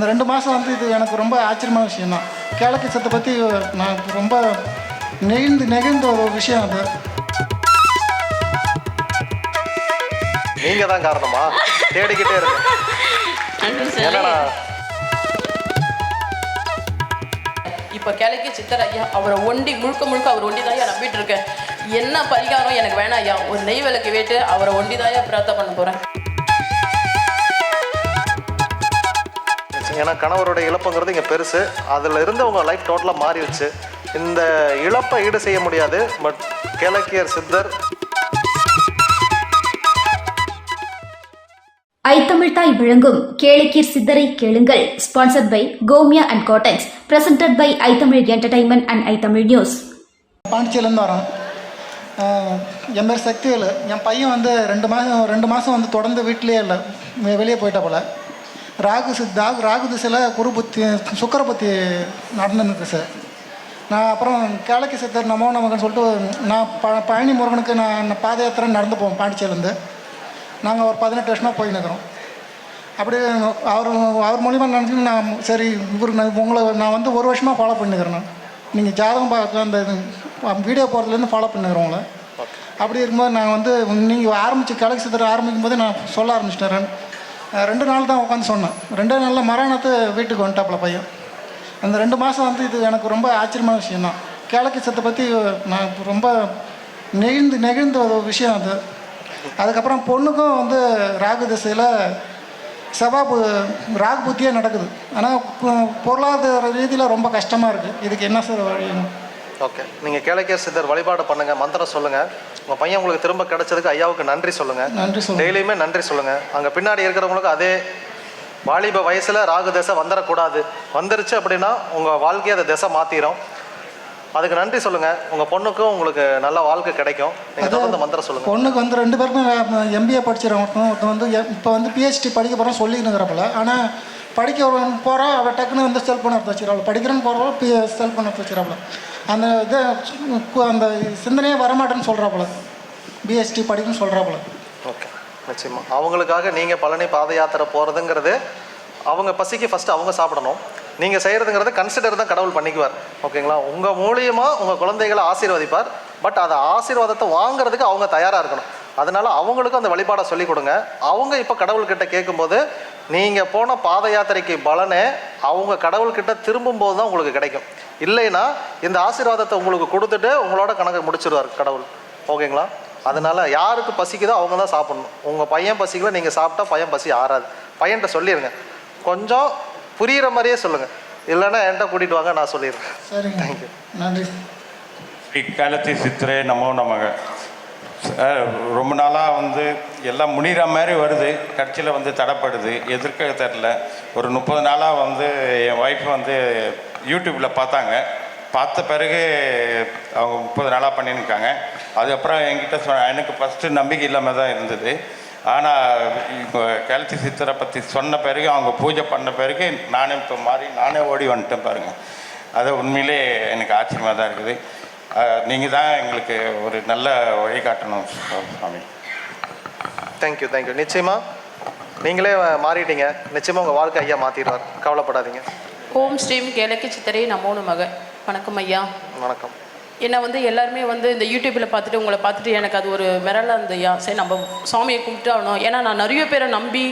இந்த ரெண்டு மாதம் வந்து இது எனக்கு ரொம்ப ஆச்சரியமான விஷயம் தான் கேளக்கிசத்தை பற்றி நான் ரொம்ப நெகிழ்ந்து நெகிழ்ந்த ஒரு விஷயம் அது. நீங்க தான் காரணமா? தேடிக்கிட்டே இருக்கு என்னடா? இப்போ கிழக்கு சித்தர் ஐயா அவரை ஒண்டி முழுக்க முழுக்க அவர் ஒண்டி தான் நம்பிட்டு இருக்கேன். என்ன பரிகாரம் எனக்கு வேணாம் ஐயா ஒரு நெய் விளக்கு வேட்டு அவரை ஒண்டி தான் பிரார்த்தனை பண்ண போறேன். ஏன்னா கணவருடைய இழப்புங்கிறது இங்கே பெருசு. அதில் இருந்து உங்கள் லைஃப் டோட்டலாக மாறிடுச்சு. இந்த இழப்பை ஈடு செய்ய முடியாது பட் கிழக்கியர் சித்தர். ஐத்தமிழ்தாய் வழங்கும் கேளிக்கீர் சித்தரை கேளுங்கள். Sponsored by கோமியா and cottons presented by iTamil entertainment and iTamil news பாண்டிச்சேரிலேருந்து வரோம் என் பேர் சக்திவேலு. என் பையன் வந்து ரெண்டு மாதம் ரெண்டு மாதம் வந்து தொடர்ந்து வீட்டிலேயே இல்லை. வெ- வெளியே போயிட்ட போல. ராகு ராகு ராகு திசையில் குரு புத்தி சுக்கர புத்தி நடந்துருக்கு சார். நான் அப்புறம் கேளக்கி சித்தர் நமோ நமக்குன்னு சொல்லிட்டு நான் ப பழனி முருகனுக்கு நான் பாத யாத்திரை நடந்து போவோம் பாண்டிச்சேரிலேருந்து நாங்கள் ஒரு பதினெட்டு வருஷமாக போய் நிற்கிறோம் அப்படி அவர் அவர் மூலிமா நினச்சி நான் சரி இவரு நான் உங்களை நான் வந்து ஒரு வருஷமாக ஃபாலோ பண்ணிக்கிறேன் நான். நீங்கள் ஜாதகம் பார்க்க அந்த வீடியோ போகிறதுலேருந்து ஃபாலோ பண்ணிக்கிறேன் உங்களை. அப்படி இருக்கும்போது நான் வந்து நீங்கள் ஆரம்பித்து கலெக்ட் சித்தர் ஆரம்பிக்கும் போது நான் சொல்ல ஆரம்பிச்சிட்டேன் ரெண்டு நாள் தான் உட்காந்து சொன்னேன். ரெண்டே நாளில் மரணத்து வீட்டுக்கு வந்துட்டாப்புல பையன். அந்த ரெண்டு மாதம் வந்து இது எனக்கு ரொம்ப ஆச்சரியமான விஷயம் தான். கேளக்கி சத்தை பற்றி நான் ரொம்ப நெகிழ்ந்து நெகிழ்ந்த ஒரு விஷயம் அது. அதுக்கப்புறம் பொண்ணுக்கும் வந்து ராகு திசையில் செவ்வா பு ராகு புத்தியே நடக்குது. ஆனால் பொருளாதார ரீதியில் ரொம்ப கஷ்டமாக இருக்குது இதுக்கு என்ன சார் வழி ஓகே நீங்கள் கிழக்கியர் சித்தர் வழிபாடு பண்ணுங்க மந்திரம் சொல்லுங்கள் உங்கள் பையன் உங்களுக்கு திரும்ப கிடைச்சதுக்கு ஐயாவுக்கு நன்றி சொல்லுங்கள் நன்றி சொல்லுங்கள் டெய்லியுமே நன்றி சொல்லுங்கள் அங்கே பின்னாடி இருக்கிறவங்களுக்கு அதே வாலிப வயசில் ராகு தசை வந்துடக்கூடாது. வந்துருச்சு அப்படின்னா உங்கள் வாழ்க்கையை அதை திசை மாற்றிடும் அதுக்கு நன்றி சொல்லுங்கள் உங்கள் பொண்ணுக்கும் உங்களுக்கு நல்ல வாழ்க்கை கிடைக்கும். நீங்கள் தொடர்ந்து மந்திரம் சொல்லுங்கள் பொண்ணுக்கு வந்து ரெண்டு பேருக்கும் எம்பிஏ படிச்சிருக்கோம் ஒருத்தன் வந்து இப்போ வந்து பிஹெச்டி படிக்க போகிறோம் சொல்லிக்கிறப்பல ஆனால் படிக்க போகிறா அவள் டக்குன்னு வந்து செல்ஃபோன் எடுத்து வச்சிடறாள் படிக்கிறேன்னு போகிறவள் பி செல்ஃபோன் எடுத்து வச்சிடறாப்புல அந்த இது அந்த சிந்தனையே வரமாட்டேன்னு சொல்கிறாப்புல பிஎஸ்டி படிக்கணும்னு சொல்கிறாப்புல ஓகே நிச்சயமா. அவங்களுக்காக நீங்கள் பழனி பாத யாத்திரை போகிறதுங்கிறது அவங்க பசிக்கு ஃபஸ்ட்டு அவங்க சாப்பிடணும். நீங்கள் செய்கிறதுங்கிறது கன்சிடர் தான் கடவுள் பண்ணிக்குவார். ஓகேங்களா உங்கள் மூலியமாக உங்கள் குழந்தைகளை ஆசீர்வதிப்பார். பட் அதை ஆசீர்வாதத்தை வாங்குறதுக்கு அவங்க தயாராக இருக்கணும். அதனால அவங்களுக்கும் அந்த வழிபாடை சொல்லிக் கொடுங்க. அவங்க இப்போ கடவுள்கிட்ட கேட்கும்போது நீங்கள் போன பாத யாத்திரைக்கு பலனே அவங்க கடவுள்கிட்ட திரும்பும்போது தான் உங்களுக்கு கிடைக்கும். இல்லைன்னா இந்த ஆசீர்வாதத்தை உங்களுக்கு கொடுத்துட்டு உங்களோட கணக்கு முடிச்சிருவார் கடவுள். ஓகேங்களா? அதனால யாருக்கு பசிக்குதோ அவங்க தான் சாப்பிடணும். உங்கள் பையன் பசிக்கல நீங்கள் சாப்பிட்டா பையன் பசி ஆறாது. பையன்கிட்ட சொல்லிடுங்க கொஞ்சம் புரியிற மாதிரியே சொல்லுங்கள் இல்லைன்னா என்கிட்ட கூட்டிகிட்டு வாங்க நான் சொல்லிடுறேன். Thank you. நன்றி. இக்காலத்தி சித்திரை நமோ நமக. சார், ரொம்ப நாளாக வந்து எல்லாம் முடிகிற மாதிரி வருது. கடைசியில் வந்து தடைப்படுது. எதிர்க்க தெரில ஒரு முப்பது நாளாக வந்து என் ஒய்ஃப் வந்து யூடியூப்பில் பார்த்தாங்க. பார்த்த பிறகு அவங்க முப்பது நாளாக பண்ணியிருக்காங்க அதுக்கப்புறம் என்கிட்ட சொ எனக்கு ஃபஸ்ட்டு நம்பிக்கை இல்லாமல் தான் இருந்தது. ஆனால் இப்போ கேலத்தி சித்தரை பற்றி சொன்ன பிறகு அவங்க பூஜை பண்ண பிறகு நானே இப்போ மாறி நானே ஓடி வந்துட்டேன் பாருங்கள் அது உண்மையிலே எனக்கு ஆச்சரியமாக தான் இருக்குது. நீங்கள் தான் எங்களுக்கு ஒரு நல்ல வழிகாட்டணும் சுவாமி தேங்க்யூ தேங்க்யூ நிச்சயமாக நீங்களே மாறிட்டீங்க. நிச்சயமாக உங்கள் வாழ்க்கை ஐயா மாற்றிடுவார் கவலைப்படாதீங்க. ஓம் ஸ்ரீம் கிழக்கு சித்தரே நமோ நமக. வணக்கம் ஐயா. வணக்கம். என்னை வந்து எல்லாருமே வந்து இந்த யூடியூப்பில் பார்த்துட்டு உங்களை பார்த்துட்டு எனக்கு அது ஒரு மிரலாக இருந்தய்யா சரி நம்ம சாமியை கும்பிட்டு ஆகணும். ஏன்னா நான் நிறைய பேரை நம்பி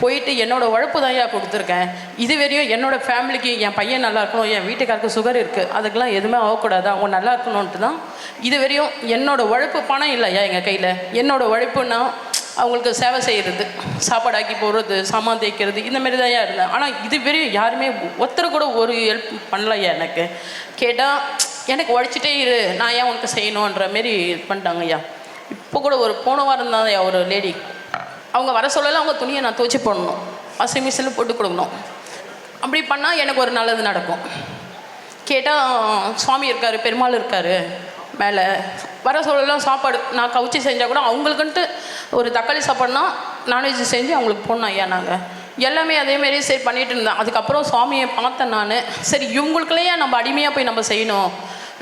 போயிட்டு என்னோடய உழைப்பு தான் ஐயா கொடுத்துருக்கேன். இது வரையும் என்னோட ஃபேமிலிக்கு என் பையன் நல்லா இருக்கணும் என் வீட்டுக்காருக்கு சுகர் இருக்குது அதுக்கெல்லாம் எதுவுமே ஆகக்கூடாது? அவங்க நல்லா இருக்கணும்ன்ட்டு தான். இது வரையும் என்னோடய உழைப்பு பணம் இல்லையா எங்கள் கையில். என்னோடய உழைப்புன்னா அவங்களுக்கு சேவை செய்கிறது சாப்பாடாக்கி போடுறது சாமான் தேய்க்கிறது இந்த மாதிரி தான் இருந்தேன். ஆனால் இது வரையும் யாருமே ஒருத்தர் கூட ஒரு ஹெல்ப் பண்ணலையா எனக்கு. கேட்டால் எனக்கு உழைச்சிட்டே இரு நான் ஏன் உனக்கு செய்யணுன்ற மாரி இது பண்ணிட்டாங்க ஐயா. இப்போ கூட ஒரு போன வாரம் தான் ஐயா ஒரு லேடி அவங்க வர சொல்லலை அவங்க துணியை நான் துவச்சி போடணும். வாஷிங் மிஷினில் போட்டு கொடுக்கணும். அப்படி பண்ணால் எனக்கு ஒரு நல்லது நடக்கும். கேட்டால் சுவாமி இருக்கார் பெருமாள் இருக்கார் மேலே. வர சொல்லலாம் சாப்பாடு நான் கவுச்சி செஞ்சால் கூட அவங்களுக்குன்ட்டு ஒரு தக்காளி சாப்பாடுனா நான்வெஜ் செஞ்சு அவங்களுக்கு போடணும் ஐயா நாங்கள் எல்லாமே அதேமாரி சரி பண்ணிட்டு இருந்தேன். அதுக்கப்புறம் சுவாமியை பார்த்தேன் நான். சரி இவங்களுக்குள்ளேயே நம்ம அடிமையாக போய் நம்ம செய்யணும்.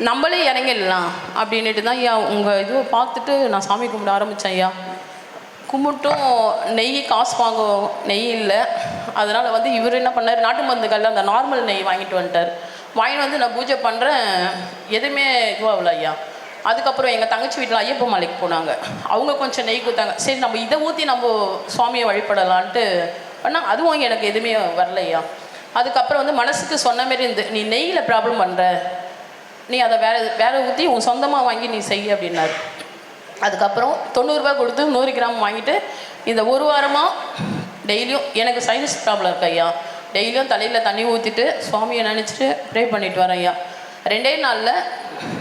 நம்மளே இறங்கிடலாம் அப்படின்னுட்டு தான் ஐயா உங்கள் இதுவை பார்த்துட்டு நான் சாமி கும்பிட ஆரம்பித்தேன் ஐயா. கும்பிட்டும் நெய் காசு வாங்குவோம் நெய் இல்லை. அதனால் வந்து இவர் என்ன பண்ணார் நாட்டு மருந்துகளில் அந்த நார்மல் நெய் வாங்கிட்டு வந்துட்டார். வாங்கிட்டு வந்து நான் பூஜை பண்ணுறேன் எதுவுமே இதுவாகல ஐயா. அதுக்கப்புறம் எங்கள் தங்கச்சி வீட்டில் ஐயப்ப மலைக்கு போனாங்க. அவங்க கொஞ்சம் நெய் கொடுத்தாங்க. சரி நம்ம இதை ஊற்றி நம்ம சுவாமியை வழிபடலான்ட்டு பண்ணால் அதுவும் எனக்கு எதுவுமே வரலையா? அதுக்கப்புறம் வந்து மனசுக்கு சொன்ன மாரி இருந்து நீ நெய்யில் ப்ராப்ளம் பண்ணுற நீ அதை வேற வேற ஊற்றி உன் சொந்தமாக வாங்கி நீ செய் அப்படின்னாரு. அதுக்கப்புறம் தொண்ணூறுரூவா கொடுத்து நூறு கிராம் வாங்கிட்டு இந்த ஒரு வாரமாக டெய்லியும் எனக்கு சைனஸ் ப்ராப்ளம் இருக்கு ஐயா. டெய்லியும் தலையில் தண்ணி ஊற்றிட்டு சுவாமியை நினச்சிட்டு ப்ரே பண்ணிட்டு வரேன் ஐயா. ரெண்டே நாளில்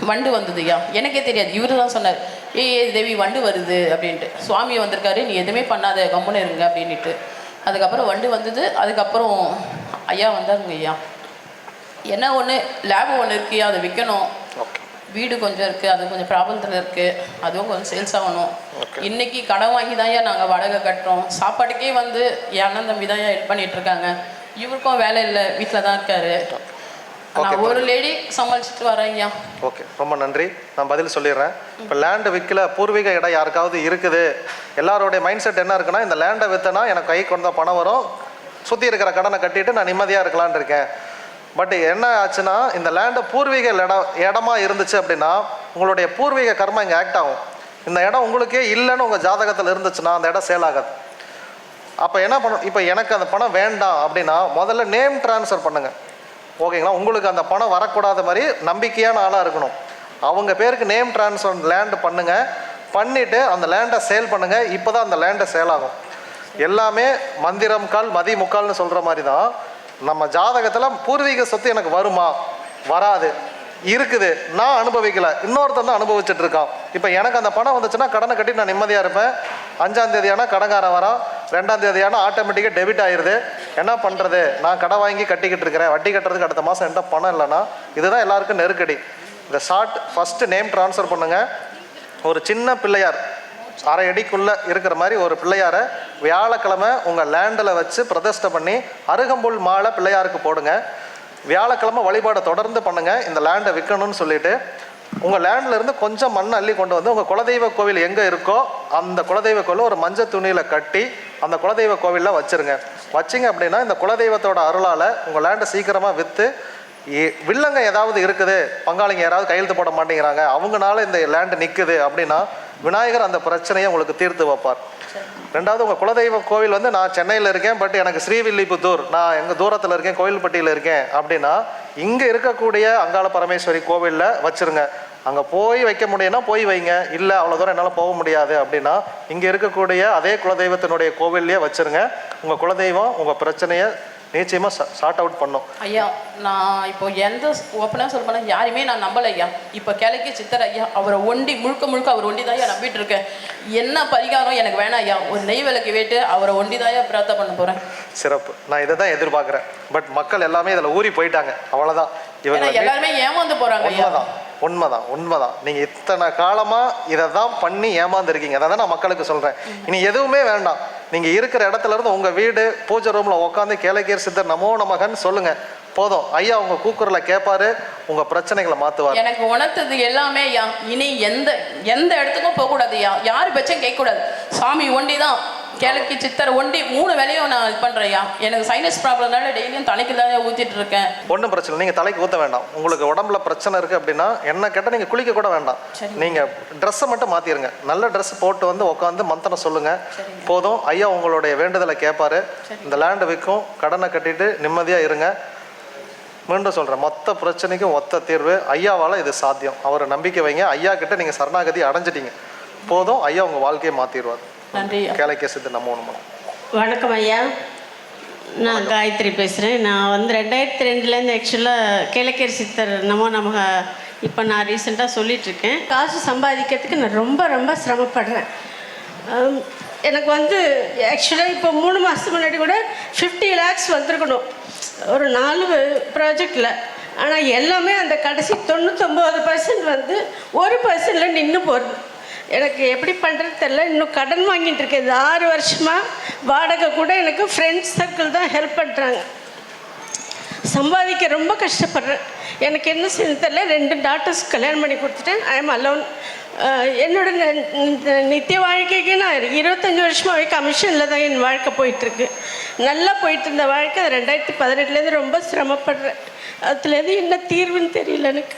வண்டு வந்தது ஐயா. எனக்கே தெரியாது. இவரு தான் சொன்னார் ஏ ஏ தேவி வண்டு வருது அப்படின்ட்டு. சுவாமி வந்திருக்காரு நீ எதுவுமே பண்ணாத கம்முன்னு இருங்க அப்படின்ட்டு அதுக்கப்புறம் வண்டு வந்தது அதுக்கப்புறம் ஐயா வந்தாருங்க ஐயா. என்ன ஒன்று லேபு ஒன்று இருக்கு அதை விற்கணும் வீடு கொஞ்சம் இருக்குது அது கொஞ்சம் ப்ராப்ளத்தில் இருக்குது அதுவும் கொஞ்சம் சேல்ஸ் ஆகணும். இன்னைக்கு கடன் வாங்கி தான் நாங்கள் வாடகை கட்டுறோம். சாப்பாட்டுக்கே வந்து என் அண்ணன் தம்பி தான் ஹெல்ப் பண்ணிட்டு இருக்காங்க. இவருக்கும் வேலை இல்லை வீட்டில் தான் இருக்காரு. நான் ஒரு லேடி சமாளிச்சுட்டு வரேன் ஓகே ரொம்ப நன்றி. நான் பதில் சொல்லிடுறேன். இப்போ லேண்டு விற்கல பூர்வீக இடம் யாருக்காவது இருக்குது? எல்லாருடைய மைண்ட் செட் என்ன இருக்குன்னா இந்த லேண்டை விற்றனா எனக்கு கை கொண்ட பணம் வரும். சுற்றி இருக்கிற கடனை கட்டிட்டு நான் நிம்மதியாக இருக்கலாம்னு இருக்கேன். பட் என்ன ஆச்சுன்னா இந்த லேண்டு பூர்வீக இடம் இடமா இருந்துச்சு அப்படின்னா உங்களுடைய பூர்வீக கர்மா இங்கே ஆக்ட் ஆகும். இந்த இடம் உங்களுக்கே இல்லைன்னு உங்கள் ஜாதகத்தில் இருந்துச்சுன்னா அந்த இடம் சேல் ஆகாது. அப்போ என்ன பண்ணணும் இப்போ எனக்கு அந்த பணம் வேண்டாம் அப்படின்னா முதல்ல நேம் ட்ரான்ஸ்ஃபர் பண்ணுங்கள் ஓகேங்களா? உங்களுக்கு அந்த பணம் வரக்கூடாத மாதிரி நம்பிக்கையான ஆளாக இருக்கணும். அவங்க பேருக்கு நேம் ட்ரான்ஸ்ஃபர் லேண்ட் பண்ணுங்கள் பண்ணிவிட்டு அந்த லேண்டை சேல் பண்ணுங்கள் இப்போ தான் அந்த லேண்டை சேல் ஆகும். எல்லாமே மந்திரம் கால் மதி முக்கால்னு சொல்கிற மாதிரி தான் நம்ம ஜாதகத்தில் பூர்வீக சொத்து எனக்கு வருமா? வராது. இருக்குது. நான் அனுபவிக்கல. இன்னொருத்தன் தான் அனுபவிச்சுட்டு இருக்கான். இப்போ எனக்கு அந்த பணம் வந்துச்சுன்னா கடனை கட்டி நான் நிம்மதியாக இருப்பேன். அஞ்சாம் தேதி ஆனால் கடன்காரன் வரான். ரெண்டாம் தேதி ஆட்டோமேட்டிக்காக டெபிட் ஆயிடுது என்ன பண்ணுறது நான் கடை வாங்கி கட்டிக்கிட்டு இருக்கிறேன். வட்டி கட்டுறதுக்கு அடுத்த மாதம் என்கிட்ட பணம் இல்லைன்னா இதுதான் எல்லாருக்கும் நெருக்கடி. இந்த ஷார்ட் ஃபஸ்ட்டு நேம் ட்ரான்ஸ்ஃபர் பண்ணுங்கள் ஒரு சின்ன பிள்ளையார் அரை அடிக்குள்ளே இருக்கிற மாதிரி ஒரு பிள்ளையாரை வியாழக்கிழமை உங்கள் லேண்டில் வச்சு பிரதிஷ்டை பண்ணி அருகம்புல் மாலை பிள்ளையாருக்கு போடுங்க. வியாழக்கிழமை வழிபாடை தொடர்ந்து பண்ணுங்கள் இந்த லேண்டை விற்கணும்னு சொல்லிட்டு உங்கள் லேண்ட்லேருந்து கொஞ்சம் மண் அள்ளி கொண்டு வந்து உங்கள் குலதெய்வ கோவில் எங்கே இருக்கோ அந்த குலதெய்வ கோவில் ஒரு மஞ்சள் துணியில் கட்டி அந்த குலதெய்வ கோவிலில் வச்சுருங்க. வச்சிங்க அப்படின்னா இந்த குலதெய்வத்தோட அருளால் உங்கள் லேண்டை சீக்கிரமாக விற்று வில்லங்க ஏதாவது இருக்குது பங்காளிங்க யாராவது கையெழுத்து போட மாட்டேங்கிறாங்க அவங்கனால இந்த லேண்டு நிற்குது அப்படின்னா விநாயகர் அந்த பிரச்சனையை உங்களுக்கு தீர்த்து வைப்பார். ரெண்டாவது உங்கள் குலதெய்வ கோவில் வந்து நான் சென்னையில் இருக்கேன் பட் எனக்கு ஸ்ரீவில்லிபுத்தூர் நான் எங்கள் தூரத்தில் இருக்கேன் கோயில்பட்டியில் இருக்கேன் அப்படின்னா இங்கே இருக்கக்கூடிய அங்காள பரமேஸ்வரி கோவிலில் வச்சிருங்க. அங்கே போய் வைக்க முடியும்னா போய் வைங்க. இல்லை அவ்வளோ தூரம் என்னால் போக முடியாது அப்படின்னா இங்கே இருக்கக்கூடிய அதே குலதெய்வத்தினுடைய கோவில்லையே வச்சிருங்க. உங்கள் குலதெய்வம் உங்கள் பிரச்சனையை நிச்சயமாக ஷார்ட் அவுட் பண்ணும். ஐயா நான் இப்போ எந்த ஓப்பனாக சொல்ல யாரையுமே நான் நம்பலை ஐயா. இப்போ கிழக்கு சித்தர் ஐயா அவரை ஒண்டி முழுக்க முழுக்க அவர் ஒண்டி தான் நம்பிட்டு இருக்கேன். என்ன பரிகாரம் எனக்கு வேணாம் ஐயா. ஒரு நெய் விளக்கு வேட்டு அவரை ஒண்டி தான் பிரார்த்தனை பண்ண போகிறேன் சிறப்பு. நான் இதை தான் எதிர்பார்க்குறேன். பட் மக்கள் எல்லாமே இதில் ஊறி போயிட்டாங்க. அவ்வளோதான் இவங்க எல்லாருமே ஏமாந்து போகிறாங்க உண்மைதான். உண்மைதான். உண்மைதான். நீங்கள் இத்தனை காலமாக இதை தான் பண்ணி ஏமாந்துருக்கீங்க. அதை தான் நான் மக்களுக்கு சொல்கிறேன் இனி எதுவுமே வேண்டாம். நீங்கள் இருக்கிற இடத்துல இருந்து உங்கள் வீடு பூஜை ரூமில் உட்காந்து கேளக்கீர் சித்தர் நமோ நமகன்னு சொல்லுங்கள் போதும். ஐயா உங்கள் கூக்குரலை கேட்பாரு உங்கள் பிரச்சனைகளை மாற்றுவார் எனக்கு உணர்த்தது எல்லாமே இனி எந்த எந்த இடத்துக்கும் போகக்கூடாது யார் பட்சம் கேட்கக்கூடாது. சாமி ஒண்டி தான் கிழக்கு சித்தர் ஒண்டி மூணு வேலையும் நான் இது பண்ணுறேன் ஐயா எனக்கு சைனஸ் ப்ராப்ளம்னால டெய்லியும் தலைக்கு தான் ஊற்றிட்டு இருக்கேன். ஒன்றும் பிரச்சனை. நீங்கள் தலைக்கு ஊற்ற வேண்டாம். உங்களுக்கு உடம்புல பிரச்சனை இருக்குது அப்படின்னா என்ன கேட்டால் நீங்கள் குளிக்க கூட வேண்டாம். நீங்கள் ட்ரெஸ்ஸை மட்டும் மாற்றிருங்க நல்ல ட்ரெஸ் போட்டு வந்து உட்காந்து மந்திரம் சொல்லுங்கள். போதும். ஐயா உங்களுடைய வேண்டுதலை கேட்பாரு இந்த லேண்டு விற்கும் கடனை கட்டிட்டு நிம்மதியாக இருங்க. மீண்டும் சொல்கிறேன் மொத்த பிரச்சனைக்கும் ஒத்த தீர்வு. ஐயாவால் இது சாத்தியம். அவரை நம்பிக்கை வைங்க. ஐயா கிட்ட நீங்கள் சரணாகதி அடைஞ்சிட்டீங்க. போதும். ஐயா உங்கள் வாழ்க்கையை மாற்றிடுவார் நன்றி. கேளைக்கே சித்து நம்ம ஒன்று வணக்கம் ஐயா. நான் காயத்ரி பேசுகிறேன் நான் வந்து ரெண்டாயிரத்தி ரெண்டுலேருந்து ஆக்சுவலாக கிழக்கேர் சித்தர் நமோ நமக இப்போ நான் ரீசெண்டாக சொல்லிகிட்ருக்கேன் காசு சம்பாதிக்கிறதுக்கு நான் ரொம்ப ரொம்ப சிரமப்படுறேன். எனக்கு வந்து ஆக்சுவலாக இப்போ மூணு மாதத்துக்கு முன்னாடி கூட ஃபிஃப்டி லேக்ஸ் வந்திருக்கணும். ஒரு நாலு ப்ராஜெக்டில் ஆனால் எல்லாமே அந்த கடைசி தொண்ணூத்தொம்பது பர்சன்ட் வந்து ஒரு பர்சன்டில் நின்று போகிறது எனக்கு எப்படி பண்ணுறது தெரில இன்னும் கடன் வாங்கிட்டு இருக்கேன். இது ஆறு வருஷமாக வாடகை கூட எனக்கு ஃப்ரெண்ட்ஸ் சர்க்கிள் தான் ஹெல்ப் பண்ணுறாங்க சம்பாதிக்க ரொம்ப கஷ்டப்படுறேன். எனக்கு என்ன செய்ய தெரில ரெண்டு டாட்டர்ஸ் கல்யாணம் பண்ணி கொடுத்துட்டேன். ஐ எம் அலோன் என்னோட நித்திய வாழ்க்கைக்கு நான் இருபத்தஞ்சி வருஷமாகவே கமிஷனில் தான் என் வாழ்க்கை போயிட்டுருக்கு. நல்லா போயிட்டு இருந்த வாழ்க்கை ரெண்டாயிரத்தி பதினெட்டுலேருந்து ரொம்ப சிரமப்படுறேன். அதுலேருந்து என்ன தீர்வுன்னு தெரியல எனக்கு.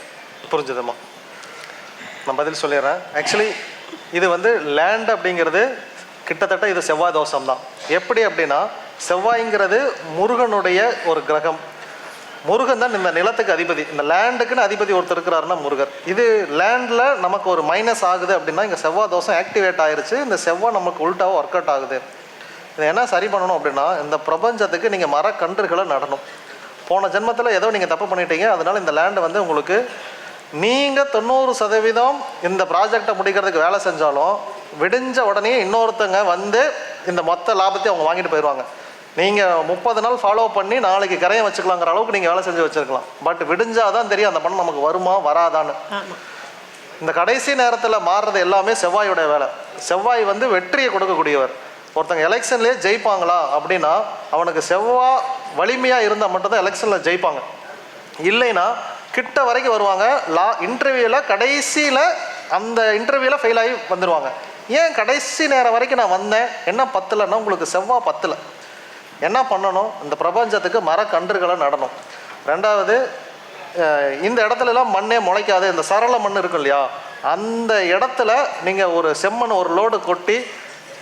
புரிஞ்சுதும்மா. நான் பதில் சொல்லிடுறேன். ஆக்சுவலி இது வந்து லேண்ட் அப்படிங்கிறது கிட்டத்தட்ட இது செவ்வாய் தோஷம் தான். எப்படி அப்படின்னா செவ்வாய்ங்கிறது முருகனுடைய ஒரு கிரகம். முருகன் தான் இந்த நிலத்துக்கு அதிபதி. இந்த லேண்டுக்குன்னு அதிபதி ஒருத்தர் இருக்கிறாருன்னா முருகர். இது லேண்டில் நமக்கு ஒரு மைனஸ் ஆகுது அப்படின்னா இங்கே செவ்வாய் தோஷம் ஆக்டிவேட் ஆயிருச்சு. இந்த செவ்வாய் நமக்கு உல்ட்டாக ஒர்க் அவுட் ஆகுது. இதை என்ன சரி பண்ணணும் அப்படின்னா இந்த பிரபஞ்சத்துக்கு நீங்கள் மரக்கன்றுகளை நடணும். போன ஜென்மத்தில் ஏதோ நீங்கள் தப்பு பண்ணிட்டீங்க. அதனால் இந்த லேண்டை வந்து உங்களுக்கு நீங்கள் தொண்ணூறு சதவீதம் இந்த ப்ராஜெக்டை முடிக்கிறதுக்கு வேலை செஞ்சாலும் விடிஞ்ச உடனே இன்னொருத்தங்க வந்து இந்த மொத்த லாபத்தையும் அவங்க வாங்கிட்டு போயிடுவாங்க. நீங்கள் முப்பது நாள் ஃபாலோ பண்ணி நாளைக்கு கரையை வச்சுக்கலாங்கிற அளவுக்கு நீங்கள் வேலை செஞ்சு வச்சுருக்கலாம். பட் விடிஞ்சாதான் தெரியும் அந்த பணம் நமக்கு வருமா வராதான்னு. இந்த கடைசி நேரத்தில் மாறுறது எல்லாமே செவ்வாயோட வேலை. செவ்வாய் வந்து வெற்றியை கொடுக்கக்கூடியவர். ஒருத்தங்க எலெக்ஷன்லேயே ஜெயிப்பாங்களா அப்படின்னா அவனுக்கு செவ்வாய் வலிமையாக இருந்தால் மட்டும்தான் எலெக்ஷனில் ஜெயிப்பாங்க. இல்லைன்னா கிட்ட வரைக்கும் வருவாங்க. லா இன்டர்வியூவில் கடைசியில் அந்த இன்டர்வியூவில் ஃபெயில் ஆகி வந்துடுவாங்க ஏன் கடைசி நேரம் வரைக்கும் நான் வந்தேன்? என்ன பத்தலைன்னா உங்களுக்கு செவ்வாய் பத்தலை. என்ன பண்ணணும்? இந்த பிரபஞ்சத்துக்கு மரக்கன்றுகளை நடணும். ரெண்டாவது இந்த இடத்துலலாம் மண்ணே முளைக்காது. இந்த சரள மண் இருக்கும் இல்லையா? அந்த இடத்துல நீங்கள் ஒரு செம்மண் ஒரு லோடு கொட்டி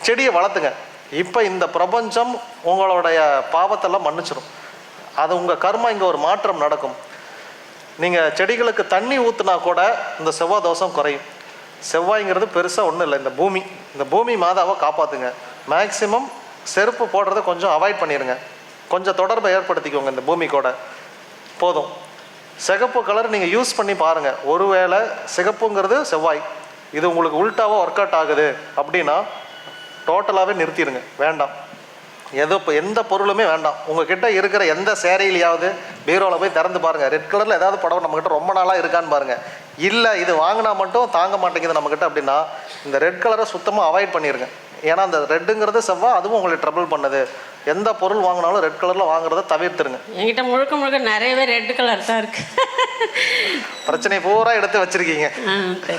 செடியை வளர்த்துங்க. இப்போ இந்த பிரபஞ்சம் உங்களுடைய பாவத்தெல்லாம் மன்னிச்சிடும் அது உங்கள் கர்மா இங்கே ஒரு மாற்றம் நடக்கும். நீங்கள் செடிகளுக்கு தண்ணி ஊற்றுனா கூட இந்த செவ்வாய் தோஷம் குறையும். செவ்வாய்ங்கிறது பெருசாக ஒன்றும் இல்லை இந்த பூமி. இந்த பூமி மாதாவை காப்பாற்றுங்க மேக்சிமம் செருப்பு போடுறத கொஞ்சம் அவாய்ட் பண்ணிடுங்க கொஞ்சம் தொடர்பை ஏற்படுத்திக்கோங்க இந்த பூமி கூட. போதும். சிகப்பு கலர் நீங்கள் யூஸ் பண்ணி பாருங்கள் ஒருவேளை சிகப்புங்கிறது செவ்வாய். இது உங்களுக்கு உல்ட்டாவாக ஒர்க் அவுட் ஆகுது அப்படின்னா டோட்டலாகவே நிறுத்திடுங்க வேண்டாம். எதோ இப்போ எந்த பொருளுமே வேண்டாம். உங்ககிட்ட இருக்கிற எந்த சேரீலையாவது பீரோவில் போய் திறந்து பாருங்கள் ரெட் கலரில் ஏதாவது புடவை நம்மக்கிட்ட ரொம்ப நாளாக இருக்கான்னு பாருங்கள் இல்லை இது வாங்கினா மட்டும் தாங்க மாட்டேங்குது நம்மக்கிட்ட அப்படின்னா இந்த ரெட் கலரை சுத்தமாக அவாய்ட் பண்ணிடுங்க ஏன்னா அந்த ரெட்டுங்கிறது செவ்வாய் அதுவும் உங்களுக்கு ட்ரபிள் பண்ணுது. எந்த பொருள் வாங்கினாலும் ரெட் கலரில் வாங்குறத தவிர்த்துருங்க. என்கிட்ட முழுக்க முழுக்க நிறையவே ரெட் கலர் தான் இருக்கு. பிரச்சனையை பூரா எடுத்து வச்சிருக்கீங்க. okay,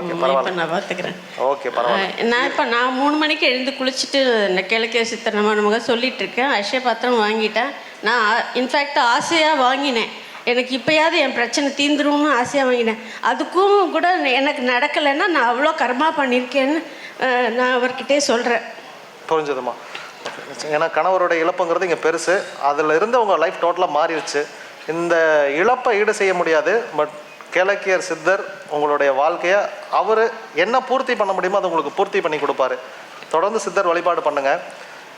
ம், பரவாயில்ல. நான் பார்த்துக்கிறேன் ஓகே பரவாயில்ல. நான் இப்போ நான் மூணு மணிக்கு எழுந்து குளிச்சுட்டு கிழக்கே சித்தர் நம்ம நமக்கு சொல்லிட்டு இருக்கேன். அக்ஷய பாத்திரம் வாங்கிட்டேன் நான் இன்ஃபேக்ட் ஆசையாக வாங்கினேன். எனக்கு இப்போயாவது என் பிரச்சனை தீந்துரும்னு ஆசையாக வாங்கினேன். அதுக்கும் கூட எனக்கு நடக்கலைன்னா நான் அவ்வளோ கர்மா பண்ணியிருக்கேன்னு நான் அவர்கிட்டே சொல்கிறேன் புரிஞ்சதுமா? ஏன்னா கணவரோட இழப்புங்கிறது இங்கே பெருசு. அதில் இருந்து உங்கள் லைஃப் டோட்டலாக மாறிடுச்சு. இந்த இழப்பை ஈடு செய்ய முடியாது பட் கேளக்கியர் சித்தர் உங்களுடைய வாழ்க்கையை அவர் என்ன பூர்த்தி பண்ண முடியுமோ அதை உங்களுக்கு பூர்த்தி பண்ணி கொடுப்பாரு. தொடர்ந்து சித்தர் வழிபாடு பண்ணுங்கள்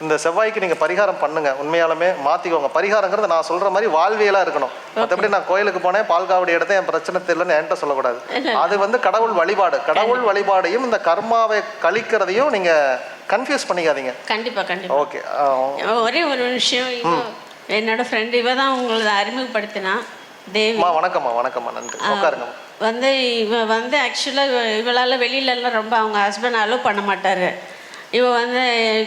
இந்த செவ்வாய்க்கு நீங்கள் பரிகாரம் பண்ணுங்க. உண்மையாலுமே மாற்றிக்கோங்க பரிகாரங்கிறது நான் சொல்கிற மாதிரி வாழ்வியலாக இருக்கணும். மற்றபடி நான் கோயிலுக்கு போனேன் பால் காவடி எடுத்தேன் என் பிரச்சனை தெரியலன்னு என்கிட்ட சொல்லக்கூடாது. அது வந்து கடவுள் வழிபாடு. கடவுள் வழிபாடையும் இந்த கர்மாவை கழிக்கிறதையும் நீங்கள் கன்ஃபியூஸ் பண்ணிக்காதீங்க. கண்டிப்பாக கண்டிப்பாக ஓகே ஒரே ஒரு விஷயம் என்னோட ஃப்ரெண்டு இவ தான் உங்களை அறிமுகப்படுத்தினா தேவி. அம்மா வணக்கம்மா வணக்கம்மா நன்றி. உட்காருங்கம்மா வந்து இவ வந்து ஆக்சுவலாக இவளால் வெளியிலலாம் ரொம்ப அவங்க ஹஸ்பண்ட் அலோவ் பண்ண மாட்டார். இவ வந்து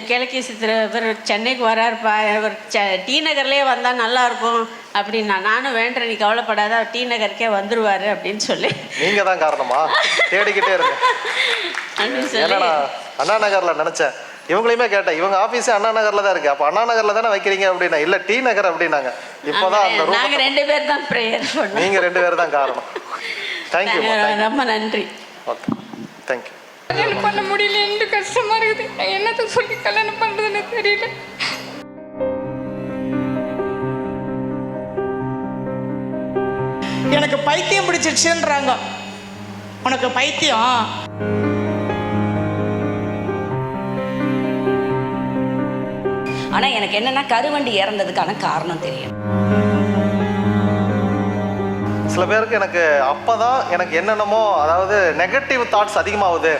கிழக்கி சித்திர இவர் சென்னைக்கு வராருப்பா. இவர் செ டி நகர்லேயே வந்தால் நல்லாயிருக்கும் அப்படின்னா நானும் வேண்டேன் நீ கவலைப்படாத அவர் டி நகருக்கே வந்துருவாரு அப்படின்னு சொல்லி. நீங்கள் தான் காரணமா? தேடிக்கிட்டே இருங்க. அண்ணா நகரில் நினச்சேன். இவங்களையுமே கேட்டேன். இவங்க ஆஃபீஸே அண்ணா நகரில் தான் இருக்கு. அப்போ அண்ணா நகரில் தானே வைக்கிறீங்க அப்படின்னா? இல்லை டி நகர் அப்படின்னாங்க. இப்போதான் அந்த ரூம் நாங்கள் ரெண்டு பேர் தான் ப்ரேயர் பண்ணோம். நீங்கள் ரெண்டு பேர் தான் காரணம். தேங்க்யூ ரொம்ப நன்றி. ஓகே தேங்க்யூ பண்ண முடியலன்னு கஷ்டமா இருக்குது. நான் என்னத்த சொல்லி கல்யாணம் பண்றதுன்னு தெரியல. எனக்கு பைத்தியம் பிடிச்சிருச்சுன்றாங்க. உனக்கு பைத்தியம்? ஆனால் எனக்கு என்னன்னா கருவண்டி இறந்ததுக்கான காரணம் தெரியும். சில பேருக்கு எனக்கு அப்பதான் எனக்கு என்னென்னமோ அதாவது நெகட்டிவ் தாட்ஸ் அதிகமாகுது.